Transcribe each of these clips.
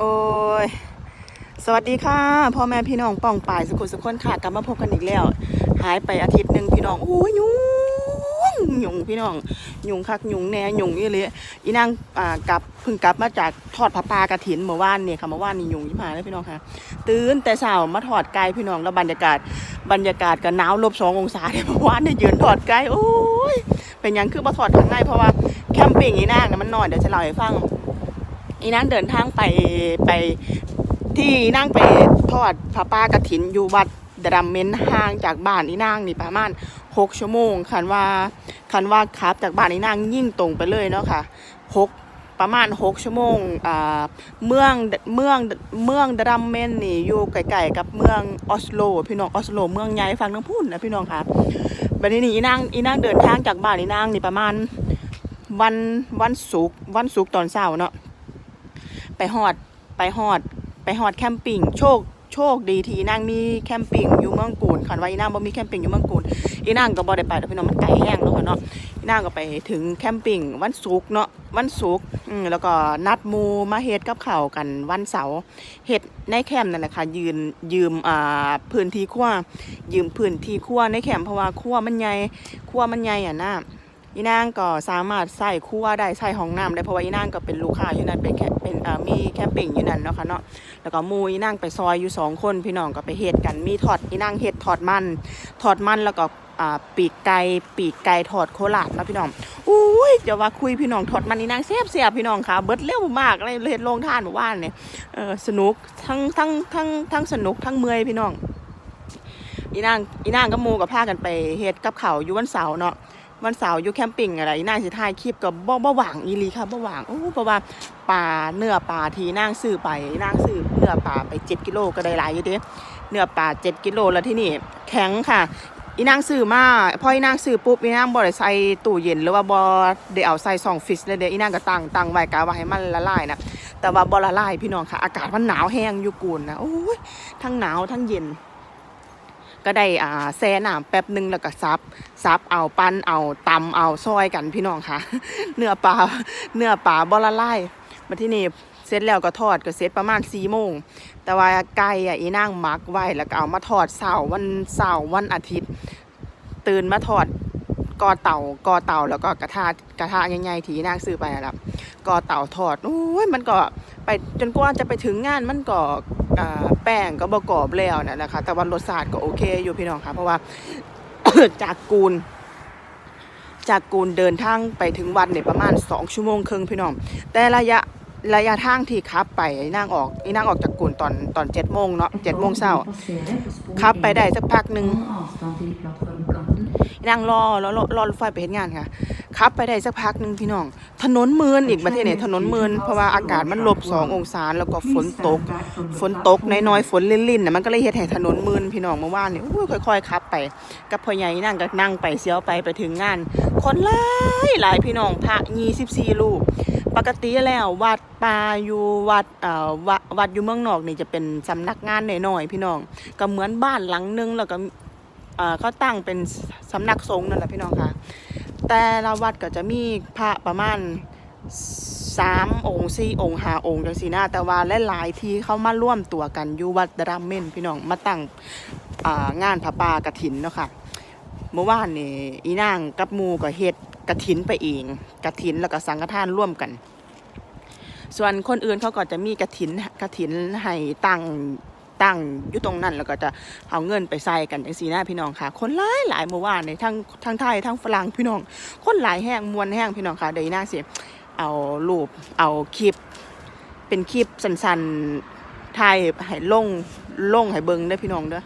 โอ้ย สวัสดีค่ะพ่อแม่พี่น้องป่องป่ายสุขุสุขคนค่ะกลับมาพบกันอีกแล้ว หายไปอาทิตย์หนึ่งพี่น้องโอ้ยยุงยุงพี่น้องยุงคักยุงแหน่ยุงอีเลยอีนางอ่ากลับเพิ่งกลับมาจากทอดผ้าป่ากระถินเมื่อวานเนี่ยค่ะเมื่อวานนี่ยุงยิ่มาแล้วพี่น้องค่ะ ตื่นแต่เช้ามาถอดไก่พี่น้องแล้วบรรยากาศบรรยากาศก็หนาวลบสององศาเนี่ยเมื่อวานเนี่ยยืนถอดไก่โอ้ยเป็นยังคือมาถอดข้างในเพราะว่าแคมปิ้งอีนางน่ะมันนอนเดี๋ยวจะเล่าให้ฟัง อีนางเดินทางไปไปที่อีนางไปทอดพระป้ากระถินอยู่วัดดรัมเมนห่างจากบ้านอีนางนี่ประมาณหกชั่วโมงคันว่าคันว่าขับจากบ้านอีนางยิ่งตรงไปเลยเนาะค่ะหกประมาณหกชั่วโมงอ่าเมืองเมืองเมืองดรัมเมนนี่อยู่ใกลๆกับเมืองออสโล พี่น้องออสโล เมืองใหญ่ฝั่งทั้งพุ่นนะพี่น้องค่ะบัดนี้นี่อีนางอีนางเดินทางจากบ้านอีนางนี่ประมาณวันวันศุกร์วันศุกร์ตอนเช้าเนาะ ไปฮอดไปฮอด ไปฮอดแคมปิ้งโชคโชคดีทีนางมีแคมปิ้งอยู่เมืองกูนคันว่าอีนางบ่มีแคมปิ้งอยู่เมืองกูนอีนางก็บ่ได้ไปดอกพี่น้องมันไกลแห้งเนาะค่ะเนาะอีนางก็ไปถึงแคมปิ้งวันศุกร์เนาะวันศุกร์อืมแล้วก็นัดมูมาเฮ็ดกับข้าวกันวันเสาร์เฮ็ดในแคมป์นั่นแหละค่ะ ยืนยืมอ่าพื้นที่ครัวยืมพื้นที่ครัวในแคมป์เพราะว่าครัวมันใหญ่ครัวมันใหญ่อะนะ อีนางก็สามารถใส่ครัวได้ใส่ห้องน้ำได้เพราะว่าอีนางก็เป็นลูกค้าอยู่นั่นเป็นแค่เป็นมีแคมปิ้งอยู่นั่นเนาะค่ะเนาะแล้วก็มูอีนางไปซอยอยู่สองคนพี่น้องก็ไปเฮ็ดกันมีทอดอีนางเฮ็ดทอดมันทอดมันแล้วก็ปีกไก่ปีกไก่ทอดโคราชเนาะพี่น้องอุ้ยจะว่าคุยพี่น้องทอดมันอีนางเสียบเสียบพี่น้องค่ะเบิดเร็วมากเลยเฮ็ดลงทานเมื่อวานเนี่ยเออสนุกทั้งทั้งทั้งทั้งสนุกทั้งเมื่อยพี่น้องอีนางอีนางกับมูกับพากันไปเฮ็ดกับเขาอยู่วันเสาร์เนาะ วันเสาร์อยู่แคมปิ้งอะไรนางสิถ่ายคลิปกับบ่บ่หว่างอีหลีค่ะบ่หว่างโอ้เพราะว่าปลาเนื้อปลาที่นางซื้อไปนางซื้อเนื้อปลาไป7กิโลก็ได้หลายอยู่เด้เนื้อปลา7กิโลแล้วที่นี่แข็งค่ะอีนางซื้อมาพออีนางซื้อปุ๊บอีนางบ่ได้ใส่ตู้เย็นหรือว่าบ่ได้เอาใส่ซองฟิชเลยเด้อีนางก็ตั้งตั้งไว้กะว่าให้มันละลายนะแต่ว่าบ่ละลายพี่น้องค่ะ อากาศมันหนาวแห้งอยู่กูนนะโอ้ยทั้งหนาวทั้งเย็น ก็ได้อ่าแซ่น้ำแป๊บหนึ่งแล้วก็ซับซับเอาปั้นเอาตำเอาซอยกันพี่น้องค่ะ เนื้อปลาเนื้อปลาบละลายมาที่นี่เสร็จแล้วก็ทอดก็เสร็จประมาณสี่โมง แต่ว่าไก่อะอีนั่งมักไว้แล้วก็เอามาทอดเสาร์วันเสาร์วันอาทิตย์ ตื่นมาทอดกอเต่ากอเต่าแล้วก็กระทะกระทะใหญ่ๆที่นางซื้อไปอะครับกอเต่าทอดโอ้ยมันก็ไปจนกว่าจะไปถึงงานมันก็ แป้งก็ประกอบแล้วนะนะคะ แต่ว่ารสชาติก็โอเคอยู่พี่น้องค่ะ เพราะว่าจากกูล จากกูลเดินทางไปถึงวัดเนี่ยประมาณสองชั่วโมงครึ่งพี่น้อง แต่ระยะ ระยะทางที่ขับไปนั่งออกอีนั่งออกจากกูลตอนตอนเจ็ดโมงเนาะเจ็ดโมงเช้าขับไปได้สักพักหนึ่งนั่งรอแล้วรอรอรถไฟไปเห็นงานค่ะขับไปได้สักพักหนึ่งพี่น้อง ถนนมืนอีกประเทศเนี่ยถนนมืนเพราะว่าอากาศมันลบสององศาแล้วก็ฝนตก ฝนตกน้อยๆฝนลิ่นๆน่ะมันก็เลยเฮ็ดให้ถนนมืนพี่น้องเมื่อวานนี่อู้ยค่อยๆขับไป กับพ่อใหญ่นั่งก็นั่งไปเสียวไปไปถึงงาน คนหลายหลายพี่น้องพระ24รูป ปกติแล้ววัดป่าอยู่วัดเอ่อวัดวัดอยู่เมืองนอกนี่จะเป็นสำนักงานหน่อยๆพี่น้อง ก็เหมือนบ้านหลังนึงแล้วก็เอ่อเขาตั้งเป็นสำนักสงฆ์นั่นแหละพี่น้องค่ะ แต่ละวัดก็จะมีพระประมาณสามองค์สี่องค์ห้าองค์จังสีหน้าแต่ว่าหลายๆที่เขามาร่วมตัวกันอยู่วัดดรัมเมนพี่น้องมาตั้งงานพระปากฐินเนาะค่ะเมื่อวานนี่อีนางกับหมูก็เฮ็ด กฐินไปเองกฐินแล้วก็สังฆทานร่วมกัน ส่วนคนอื่นเขาก็จะมีกฐินกฐินให้ตั้งตั้งอยู่ตรงนั้นแล้วก็จะเอาเงินไปใส่กันจังสีหน้าพี่น้องค่ะ คนหลายหลายเมื่อวานในทั้งทั้งไทยทั้งฝรั่งพี่น้อง คนหลายแห้งมวลแห้งพี่น้องค่ะเดี๋ยวอีน่าเสิเอารูปเอาคลิป เป็นคลิปสั้นๆถ่ายให้ลงลงให้เบิ่งได้พี่น้องเด้อ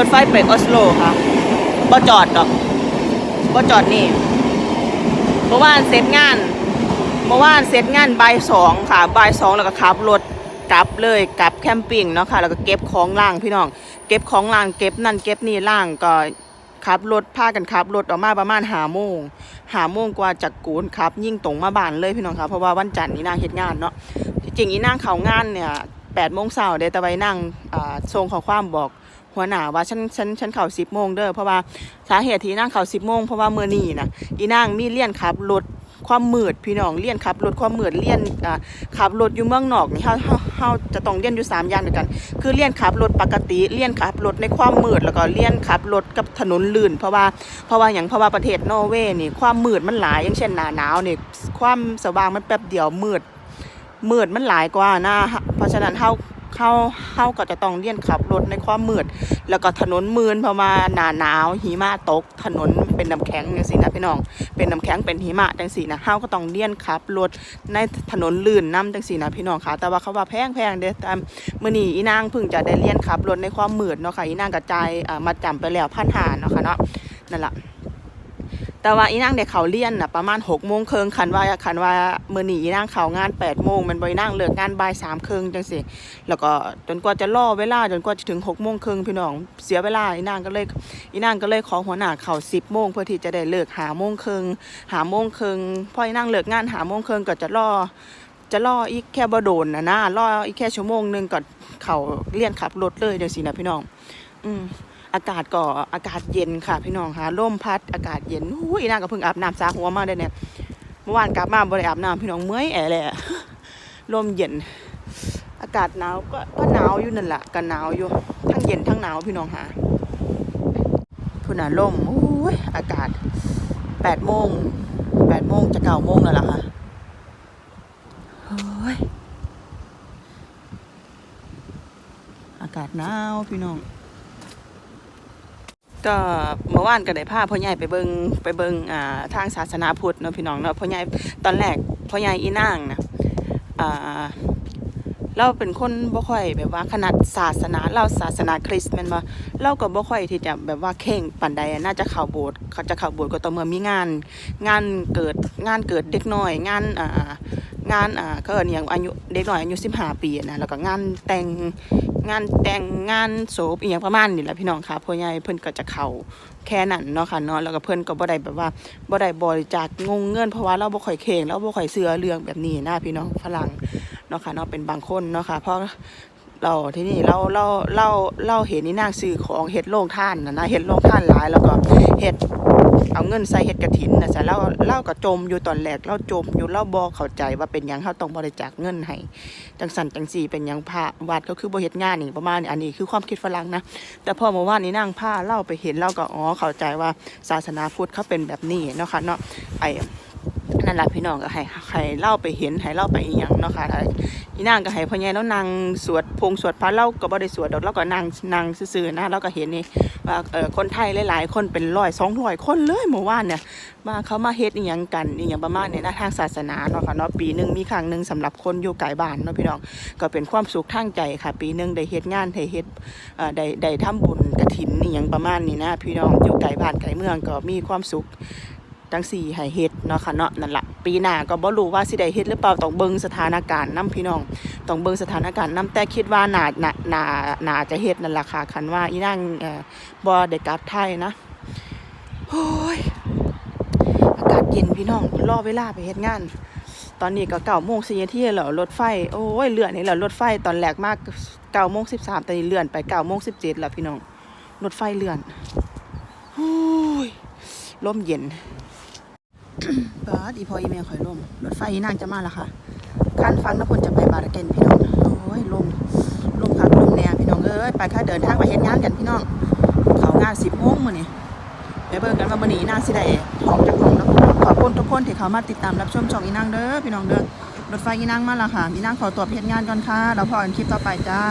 รถไฟไปออสโลค่ะบ่จอดดอกบ่จอดนี่เมื่อวานเสร็จงานเมื่อวานเสร็จงานบ่ายสองค่ะบ่ายสองแล้วก็ขับรถกลับเลยกลับแคมปิ้งเนาะค่ะ แล้วก็เก็บของล่างพี่น้อง เก็บของล่างเก็บนั่นเก็บนี่ล่างก็ขับรถพากันขับรถออกมาประมาณหาโมงหาโมงกว่าจากกูนครับ ยิ่งตรงมาบ้านเลยพี่น้องครับเพราะว่าวันจันทร์นี่นางเฮ็ดงานเนาะจริงอีนางเขางานเนี่ยแปดโมงเช้าเดต่ไว้นั่งอ่าส่งข้อความบอก หัวหน้าว่าฉันฉันฉันเข่าสิบโมงเด้อเพราะว่าสาเหตุที่นั่งเข่าสิบโมงเพราะว่าเมื่อนี้นะอีนางมีเลี่ยนขับรถความมืดพี่น้องเลี่ยนขับรถความมืดเลี่ยนขับรถอยู่เมืองนอกนี่เฮาเฮาเฮาจะต้องเลี่ยนอยู่สามอย่างด้วยกัน คือเลี่ยนขับรถปกติเลี่ยนขับรถในความมืดแล้วก็เลี่ยนขับรถกับถนนลื่น เพราะว่าเพราะว่าอย่างเพราะว่าประเทศนอร์เวย์นี่ความมืดมันหลายอย่างเช่นหน้าหนาวนี่ความสว่างมันแป๊บเดียวมืดมืดมันหลายกว่านะเพราะฉะนั้นเฮา เฮาเฮาก็จะต้องเลี่ยนขับรถในความมืด แล้วก็ถนนมืนเพราะว่าหนาหนาวหิมะตก ถนนเป็นน้ำแข็งจังซี่นะพี่น้อง เป็นน้ำแข็งเป็นหิมะจังซี่นะเฮาก็ต้องเลี่ยนขับรถในถนนลื่นน้ำจังซี่นะพี่น้องค่ะ แต่ว่าเขาว่าแพงแพงเด้แต่มื้อนี้อีนางเพิ่งจะได้เลี่ยนขับรถในความมืดเนาะค่ะอีนางกระจายอ่ามาจำไปแล้วพันหาเนาะค่ะเนาะนั่นแหละ แต่ว่าอีนางเด็กเขาเลี่ยนน่ะประมาณหกโมงครึ่งคันว่าคันว่ามื้อนี้อีนางเขางานแปดโมงมันบ่อีนางเลิกงานบ่ายสามครึ่งจังซี่แล้วก็จนกว่าจะล่อเวลาจนกว่าจะถึงหกโมงครึ่งพี่น้องเสียเวลาอีนางก็เลยอีนางก็เลยขอหัวหน้าเขาสิบโมงเพื่อที่จะได้เลิกหาโมงครึ่งหาโมงครึ่งพออีนางเลิกงานหาโมงครึ่งก็จะล่อจะล่ออีกแค่บ่โดนนะนะล่ออีกแค่ชั่วโมงหนึงก็เขาเลี่ยนขับรถเลยจังซี่นะพี่น้อง อืม อากาศก็ออากาศเย็นค่ะ พี่น้องค่ะลมพัดอากาศเย็นอุ้ยน่าก็เพิ่งอาบน้ำซาหัวมาได้เนี่ยเมื่อวานกลับมาบ่ได้อาบน้ำพี่น้องเมื่อยแอเลยลมเย็น อากาศหนาวก็ก็หนาวอยู่นั่นแหละก็หนาวอยู่ทั้งเย็นทั้งหนาวพี่น้องค่ะพุ่นน่ะลมอุ้ยอากาศแปดโมงแปดโมงจะเก้าโมงแล้วล่ะค่ะเฮ้ยอากาศหนาวพี่น้อง ก็เมื่อวานก็ได้พาพ่อใหญ่ไปเบิงไปเบิงอ่าทางศาสนาพุทธเนาะพี่น้องเนาะพ่อใหญ่ตอนแรกพ่อใหญ่อีนางนะอ่าเราเป็นคนบ่ค่อยแบบว่าขนาดศาสนาเราศาสนาคริสต์แม่นบ่เราก็บ่ค่อยที่จะแบบว่าเข่งปานใดน่าจะเข้าโบสถ์เขาจะเข้าโบสถ์ก็ต่อเมื่อมีงาน งานเกิดงานเกิดเด็กน้อย งานอ่างานอ่าก็เอิ้นหยังอายุเด็กน้อยอายุ15ปีนะแล้วก็งานแต่ง งานแต่งงานโศพอีหยังประมาณนี้แหละพี่น้องค่ะพ่อใหญ่เพิ่นก็จะเข้าแค่นั้นเนาะค่ะเนาะแล้วก็เพิ่นก็บ่ได้แบบว่าบ่ได้บริจาคงงเงินเพราะว่าเราบ่ค่อยเข่งเราบ่ค่อยเชื่อเรื่องแบบนี้นะพี่น้องฝรั่งเนาะค่ะเนาะเป็นบางคนเนาะค่ะเพราะเราที่นี่เราเราเราเราเห็นนี่นางซื้อของเฮ็ดโรงท่านนะนะเฮ็ดโรงท่านหลายแล้วก็เฮ็ด เอาเงินใส่เฮ็ดกระถินนะจ้ะเล่าเล่าก็จมอยู่ตอนแรกเล่าจมอยู่เล่าบอเข้าใจว่าเป็นหยังเขาต้องบริจาคเงินให้จังสันจังสีเป็นหยังพระวัดก็คือบ่เฮ็ดงานนี่ประมาณนี้อันนี้คือความคิดฝรั่งนะแต่พอมาว่านี้นั่งผ้าเล่าไปเห็นเล่าก็อ๋อเข้าใจว่าศาสนาพุทธเขาเป็นแบบนี้เนาะค่ะเนาะไอ้ นั่นแหละพี่น้องก็ให้ให้เล่าไปเห็นให้เล่าไปอีหยังเนาะค่ะอีนางก็ให้พ่อใหญ่แล้วนางสวดพงสวดพระเล่าก็บ่ได้สวดดอกแล้วก็นางนางซื่อๆนะแล้วก็เห็นนี่ว่าเออคนไทยหลายๆ คนเป็นร้อยสองร้อยคนเลยเมื่อวานเนี่ยมาเขามาเฮ็ดอีหยังกันอีหยังประมาณเนี้นะทางศาสนาเนาะค่ะเนาะปีหนึ่งมีครั้งหนึ่งสำหรับคนอยู่ไกลบ้านเนาะพี่น้องก็เป็นความสุขทางใจค่ะ ปีหนึ่งได้เฮ็ดงานได้เฮ็ดเอ่อได้ได้ทำบุญกฐินอีหยังประมาณนี้นะพี่น้องอยู่ไกลบ้านไกลเมืองก็มีความสุข จังสี่ให้เฮ็ดเนาะค่ะเนาะนั่นละปีหน้าก็บ่รู้ว่าสิได้เฮ็ดหรือเปล่าต้องเบิ่งสถานการณ์นํพี่น้องต้องเบิ่งสถานการณ์นํแต่คิดว่าน่าน่าน่าน่าจะเฮ็ดนั่นล่ะค่ะคันว่าอีนางเอ่อบ่ได้กลับไทยนะโอ้ยอากาศเย็นพี่น้องรอเวลาไปเฮ็ดงานตอนนี้ก็เก้าโมงสี่นาทีแล้วรถไฟโอ้ยเลื่อนนี่แหละรถไฟตอนแรกมากเก้าโมงสิบสามตอนนี้เลื่อนไปเก้าโมงสิบเจ็ดแล้วพี่น้องรถไฟเลื่อนโอ้ยลมเย็น บาดอีพออีเมลข่อยลมรถไฟอีนางจะมาแล้วค่ะคันฟังน้ำพลจะไปบาร์เกนพี่น้องโอ้ยลมลมคักลมแน่พี่น้องเอ้ยไปค่ะเดินทางไปเฮ็ดงานกันพี่น้อง เขางานสิบโมงมื้อนี้ไปเบิ่งกันว่ามื้อนี้นางสิได้ออกจากห้องนะขอบคุณทุกคนที่เขามาติดตามรับชมช่องอีนางเด้อพี่น้องเด้อรถไฟอีนางมาแล้วค่ะอีนางขอตัวเฮ็ดงานก่อนค่ะแล้วพอกันคลิปต่อไปจ้า